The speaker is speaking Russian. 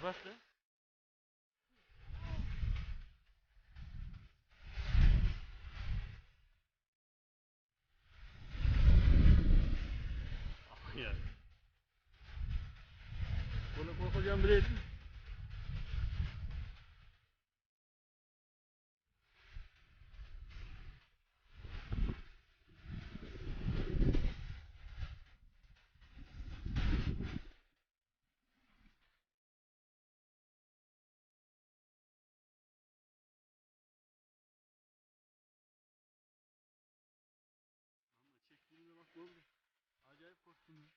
Hadi bas lan. Ah ya. Bunu korkacağım korktum. Acayip korktum.